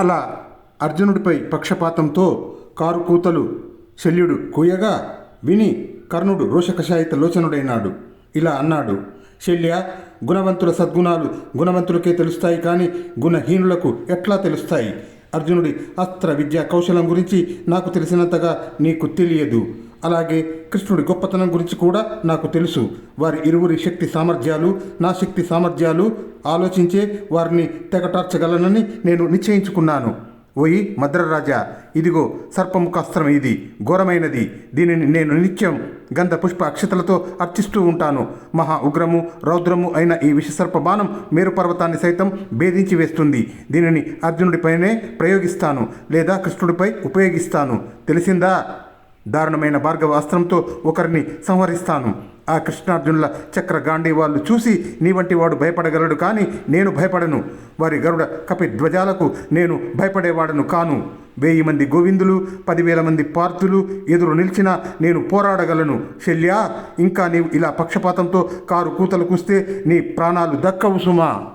అలా అర్జునుడిపై పక్షపాతంతో కారు కూతలు శల్యుడు కూయగా విని కర్ణుడు రోషకషాయిత లోచనుడైనాడు. ఇలా అన్నాడు శల్య గుణవంతుల సద్గుణాలు గుణవంతులకే తెలుస్తాయి కానీ గుణహీనులకు ఎట్లా తెలుస్తాయి? అర్జునుడి అస్త్ర విద్యా కౌశలం గురించి నాకు తెలిసినంతగా నీకు తెలియదు. అలాగే కృష్ణుడి గొప్పతనం గురించి కూడా నాకు తెలుసు. వారి ఇరువురి శక్తి సామర్థ్యాలు నా శక్తి సామర్థ్యాలు ఆలోచించే వారిని తెగటార్చగలనని నేను నిశ్చయించుకున్నాను. ఓయి మద్రరాజా ఇదిగో సర్పముఖాస్త్రం ఇది. ఘోరమైనది. దీనిని నేను నిత్యం గంధ పుష్ప అక్షతలతో అర్చిస్తూ ఉంటాను. మహా ఉగ్రము రౌద్రము అయిన ఈ విషసర్ప బాణం మేరు పర్వతాన్ని సైతం భేదించి వేస్తుంది. దీనిని అర్జునుడిపైనే ప్రయోగిస్తాను లేదా కృష్ణుడిపై ఉపయోగిస్తాను. తెలిసిందా? దారుణమైన భార్గవ అస్త్రంతో ఒకరిని సంహరిస్తాను. ఆ కృష్ణార్జునుల చక్ర గాంధీ వాళ్ళు చూసి నీ వంటి వాడు భయపడగలడు కానీ నేను భయపడను. వారి గరుడ కపి ధ్వజాలకు నేను భయపడేవాడను కాను. వెయ్యి మంది గోవిందులు పదివేల మంది పార్థులు ఎదురు నిలిచినా నేను పోరాడగలను. శల్యా ఇంకా నీవు ఇలా పక్షపాతంతో కారు కూతలు కూస్తే నీ ప్రాణాలు దక్కవు సుమా.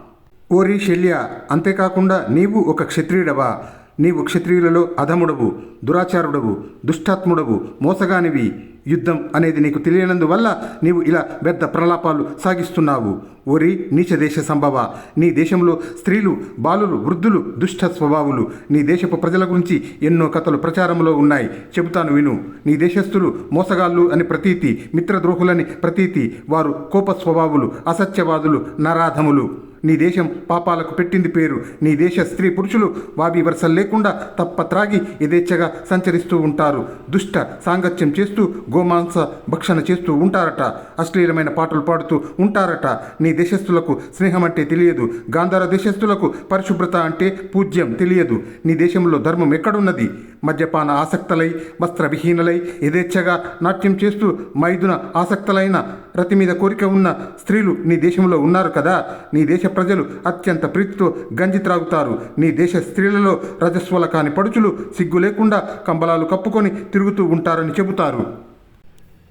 ఓరి శల్య అంతేకాకుండా నీవు ఒక క్షత్రియుడవా? నీవు క్షత్రియులలో అధముడవు దురాచారుడవు దుష్టాత్ముడవు మోసగానివి. యుద్ధం అనేది నీకు తెలియనందువల్ల నీవు ఇలా పెద్ద ప్రలాపాలు సాగిస్తున్నావు. ఓరి నీచ దేశ సంభవ నీ దేశంలో స్త్రీలు బాలులు వృద్ధులు దుష్ట స్వభావులు. నీ దేశపు ప్రజల గురించి ఎన్నో కథలు ప్రచారంలో ఉన్నాయి. చెబుతాను విను నీ దేశస్థులు మోసగాళ్ళు అని ప్రతీతి మిత్రద్రోహులని ప్రతీతి. వారు కోప స్వభావులు అసత్యవాదులు నరాధములు. నీ దేశం పాపాలకు పెట్టింది పేరు. నీ దేశ స్త్రీ పురుషులు వావి వరుసలు లేకుండా తప్ప త్రాగి యథేచ్ఛగా సంచరిస్తూ ఉంటారు. దుష్ట సాంగత్యం చేస్తూ గోమాంస భక్షణ చేస్తూ ఉంటారట. అశ్లీలమైన పాటలు పాడుతూ ఉంటారట. నీ దేశస్థులకు స్నేహం అంటే తెలియదు. గాంధార దేశస్థులకు పరిశుభ్రత అంటే పూజ్యం తెలియదు. నీ దేశంలో ధర్మం ఎక్కడున్నది? మద్యపాన ఆసక్తులై వస్త్రవిహీనులై యథేచ్ఛగా నాట్యం చేస్తూ మైదున ఆసక్తులైన రతి మీద కోరిక ఉన్న స్త్రీలు నీ దేశంలో ఉన్నారు కదా. నీ దేశ ప్రజలు అత్యంత ప్రీతితో గంజి త్రాగుతారు. నీ దేశ స్త్రీలలో రజస్వల కాని పడుచులు సిగ్గు లేకుండా కంబలాలు కప్పుకొని తిరుగుతూ ఉంటారని చెబుతారు.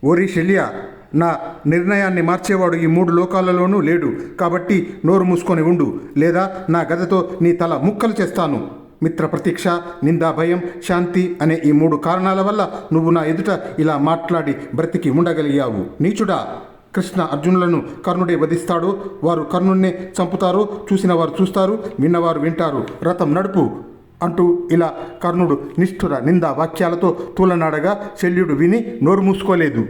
ఓరి శల్య నా నిర్ణయాన్ని మార్చేవాడు ఈ మూడు లోకాలలోనూ లేడు. కాబట్టి నోరు మూసుకొని ఉండు. లేదా నా గదతో నీ తల ముక్కలు చేస్తాను. మిత్ర ప్రతీక్ష నిందా భయం శాంతి అనే ఈ మూడు కారణాల వల్ల నువ్వు నా ఎదుట ఇలా మాట్లాడి బ్రతికి ఉండగలిగావు. నీచుడా కృష్ణ అర్జునులను కర్ణుడే వధిస్తాడు. వారు కర్ణుణ్ణే చంపుతారు. చూసిన వారు చూస్తారు. విన్నవారు వింటారు. రథం నడుపు అంటూ ఇలా కర్ణుడు నిష్ఠుర నిందా వాక్యాలతో తూలనాడగా శల్యుడు విని నోరు మూసుకోలేదు.